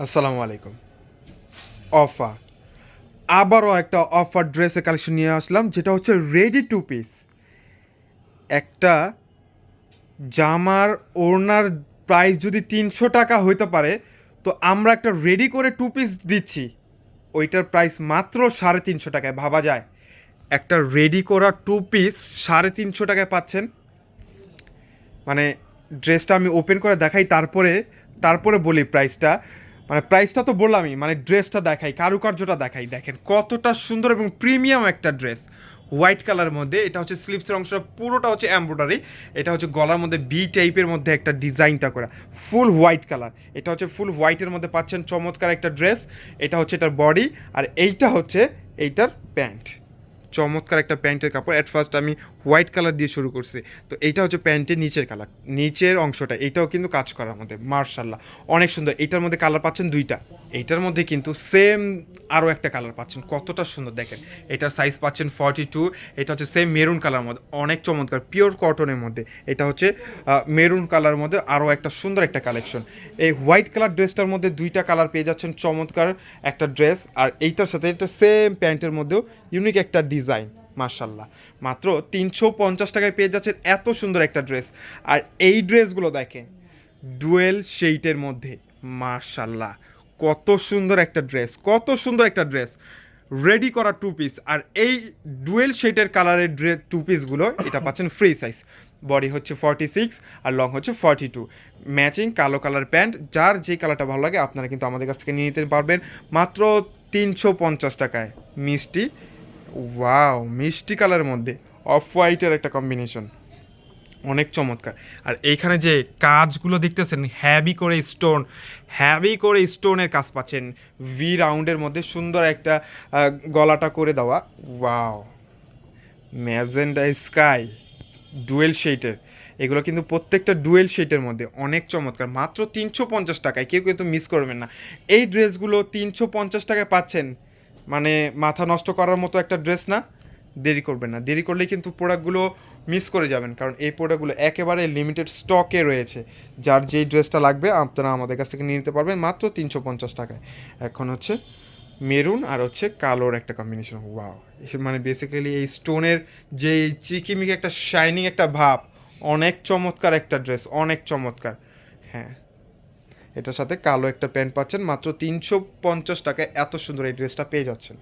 আসসালামু আলাইকুম। অফার আবারও একটা অফার ড্রেসের কালেকশন নিয়ে আসলাম, যেটা হচ্ছে রেডি টু পিস একটা জামার ওড়নার প্রাইস যদি তিনশো টাকা হইতে পারে, তো আমরা একটা রেডি করে টু পিস দিচ্ছি। ওইটার প্রাইস মাত্র সাড়ে তিনশো টাকায়, ভাবা যায়। একটা রেডি করা টু পিস সাড়ে তিনশো টাকায় পাচ্ছেন। মানে ড্রেসটা আমি ওপেন করে দেখাই, তারপরে তারপরে বলি প্রাইসটা মানে প্রাইসটা তো বললামই মানে ড্রেসটা দেখাই, কারুকার্যটা দেখাই। দেখেন কতটা সুন্দর এবং প্রিমিয়াম একটা ড্রেস হোয়াইট কালারের মধ্যে, এটা হচ্ছে স্লিপসের অংশটা, পুরোটা হচ্ছে এমব্রয়ডারি এটা হচ্ছে গলার মধ্যে বি টাইপের মধ্যে একটা ডিজাইনটা করা। ফুল হোয়াইট কালার এটা হচ্ছে ফুল হোয়াইটের মধ্যে পাচ্ছেন চমৎকার একটা ড্রেস এটা হচ্ছে এটার বডি আর এইটা হচ্ছে এইটার প্যান্ট চমৎকার একটা প্যান্টের কাপড়। অ্যাট ফার্স্ট আমি হোয়াইট কালার দিয়ে শুরু করছি। তো এইটা হচ্ছে প্যান্টের নিচের কালার নিচের অংশটা। এইটাও কিন্তু কাজ করার মধ্যে মার্শাল্লাহ। অনেক সুন্দর। এইটার মধ্যে কালার পাচ্ছেন দুইটা। এইটার মধ্যে কিন্তু সেম আরও একটা কালার পাচ্ছেন। কতটা সুন্দর, দেখেন। এটার সাইজ পাচ্ছেন ফর্টি টু এটা হচ্ছে সেম মেরুন কালার মধ্যে। অনেক চমৎকার। পিওর কটনের মধ্যে। এটা হচ্ছে মেরুন কালার মধ্যে আরও একটা সুন্দর একটা কালেকশন এই হোয়াইট কালার ড্রেসটার মধ্যে দুইটা কালার পেয়ে যাচ্ছেন। চমৎকার একটা ড্রেস আর এইটার সাথে এটা সেম প্যান্টের মধ্যেও ইউনিক একটা ডিজাইন মার্শাল্লাহ মাত্র তিনশো পঞ্চাশ টাকায় পেয়ে যাচ্ছেন এত সুন্দর একটা ড্রেস। আর এই ড্রেসগুলো দেখেন, ডুয়েল শেইটের মধ্যে মার্শাল্লাহ কত সুন্দর একটা ড্রেস, কত সুন্দর একটা ড্রেস। রেডি করা টু পিস আর এই ডুয়েল শেডের কালারের ড্রে টু পিসগুলো এটা পাচ্ছেন ফ্রি সাইজ বডি হচ্ছে ফর্টি সিক্স আর লং হচ্ছে ফর্টি টু ম্যাচিং কালো কালার প্যান্ট, যার যে কালারটা ভালো লাগে, আপনারা কিন্তু আমাদের কাছ থেকে নিয়ে নিতে পারবেন। মাত্র তিনশো পঞ্চাশ টাকায়, মিষ্টি ওয়াও মিষ্টি কালারের মধ্যে অফ হোয়াইটের একটা কম্বিনেশন অনেক চমৎকার। আর এইখানে যে কাজগুলো দেখতেছেন হ্যাভি করে স্টোন হ্যাভি করে স্টোনের কাজ পাচ্ছেন। ভি রাউন্ডের মধ্যে সুন্দর একটা গলাটা করে দেওয়া। ওয়াও ম্যাজেন্ডা স্কাই ডুয়েল শেটের এগুলো কিন্তু প্রত্যেকটা ডুয়েল শেটের মধ্যে অনেক চমৎকার। মাত্র তিনশো পঞ্চাশ টাকায়, কেউ কিন্তু মিস করবেন না। এই ড্রেসগুলো তিনশো পঞ্চাশ টাকায় পাচ্ছেন। মানে মাথা নষ্ট করার মতো একটা ড্রেস না, দেরি করবেন না। দেরি করলেই কিন্তু প্রোডাক্টগুলো মিস করে যাবেন, কারণ এই প্রোডাক্টগুলো একেবারে লিমিটেড স্টকে রয়েছে। যার যেই ড্রেসটা লাগবে, আপনারা আমাদের কাছ থেকে নিয়ে নিতে পারবেন মাত্র তিনশো পঞ্চাশ টাকায়। এখন হচ্ছে মেরুন আর হচ্ছে কালোর একটা কম্বিনেশন ওয়াও মানে বেসিক্যালি এই স্টোনের যে চিকিমিকি একটা শাইনিং একটা ভাব, অনেক চমৎকার একটা ড্রেস অনেক চমৎকার। হ্যাঁ। এটার সাথে কালো একটা প্যান্ট পাচ্ছেন। মাত্র তিনশো পঞ্চাশ টাকায় এত সুন্দর এই ড্রেসটা পেয়ে যাচ্ছেন।